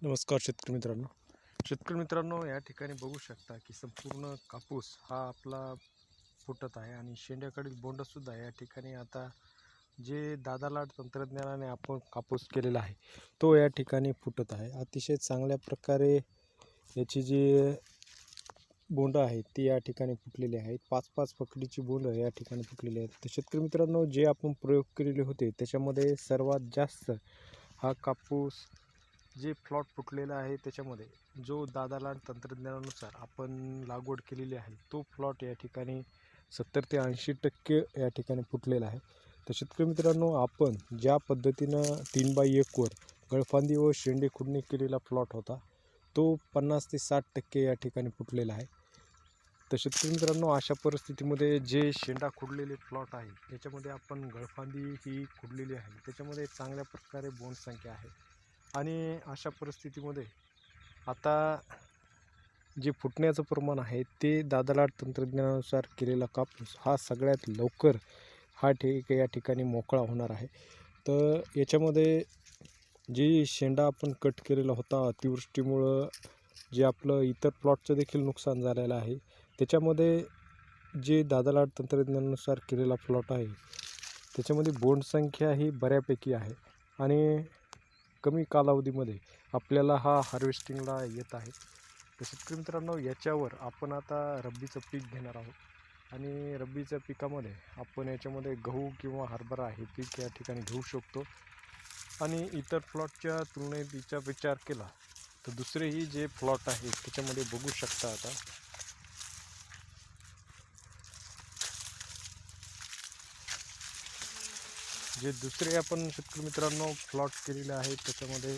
नमस्कार शेतकरी मित्रांनो. शेतकरी मित्रांनो या ठिकाणी बघू शकता की संपूर्ण कापूस हा आपला फुटत आहे आणि शेंड्याकडील बोंडसुद्धा या ठिकाणी आता जे दादालाट तंत्रज्ञानाने आपण कापूस केलेला आहे तो या ठिकाणी फुटत आहे. अतिशय चांगल्या प्रकारे याची जी बोंड आहेत ती या ठिकाणी फुटलेली आहेत. पाच पाच पकडीची बोंड या ठिकाणी फुटलेली आहेत. तर शेतकरी मित्रांनो जे आपण प्रयोग केलेले होते त्याच्यामध्ये सर्वात जास्त हा कापूस जे प्लॉट फुटलेला आहे त्याच्यामध्ये जो दादाला तंत्रज्ञानानुसार आपण लागवड केलेली आहे तो प्लॉट या ठिकाणी सत्तर ते ऐंशी टक्के या ठिकाणी फुटलेला आहे. तर शेतकरी मित्रांनो आपण ज्या पद्धतीनं तीन बाय एकवर गळफांदी व शेंडे खुडणी केलेला प्लॉट होता तो पन्नास ते साठ टक्के या ठिकाणी फुटलेला आहे. तर शेतकरी मित्रांनो अशा परिस्थितीमध्ये जे शेंडा खुडलेले प्लॉट आहे त्याच्यामध्ये आपण गळफांदी ही खुडलेली आहे. त्याच्यामध्ये चांगल्या प्रकारे बोंड संख्या आहे. आणि अशा परिस्थितीमध्ये आता जे फुटण्याचं प्रमाण आहे ते दादालाट तंत्रज्ञानानुसार केलेला कापूस हा सगळ्यात लवकर हा ठिक या ठिकाणी मोकळा होणार आहे. तर याच्यामध्ये जे शेंडा आपण कट केलेला होता अतिवृष्टीमुळं जे आपलं इतर प्लॉटचं देखील नुकसान झालेलं आहे त्याच्यामध्ये जे दादालाट तंत्रज्ञानानुसार केलेला प्लॉट आहे त्याच्यामध्ये बोंड संख्या ही बऱ्यापैकी आहे. आणि कमी कालावधीमध्ये आपल्याला हा हार्वेस्टिंगला येत आहे. तर शेतकरी मित्रांनो याच्यावर आपण आता रब्बीचं पीक घेणार आहोत. आणि रब्बीच्या पिकामध्ये आपण याच्यामध्ये गहू किंवा हरभरा हे पीक या ठिकाणी घेऊ शकतो. आणि इतर प्लॉटच्या तुलनेत विचार विचार केला तर दुसरेही जे प्लॉट आहेत त्याच्यामध्ये बघू शकता आता. जे दुसरे आपण शेतकरी मित्रांनो प्लॉट केलेले आहेत त्याच्यामध्ये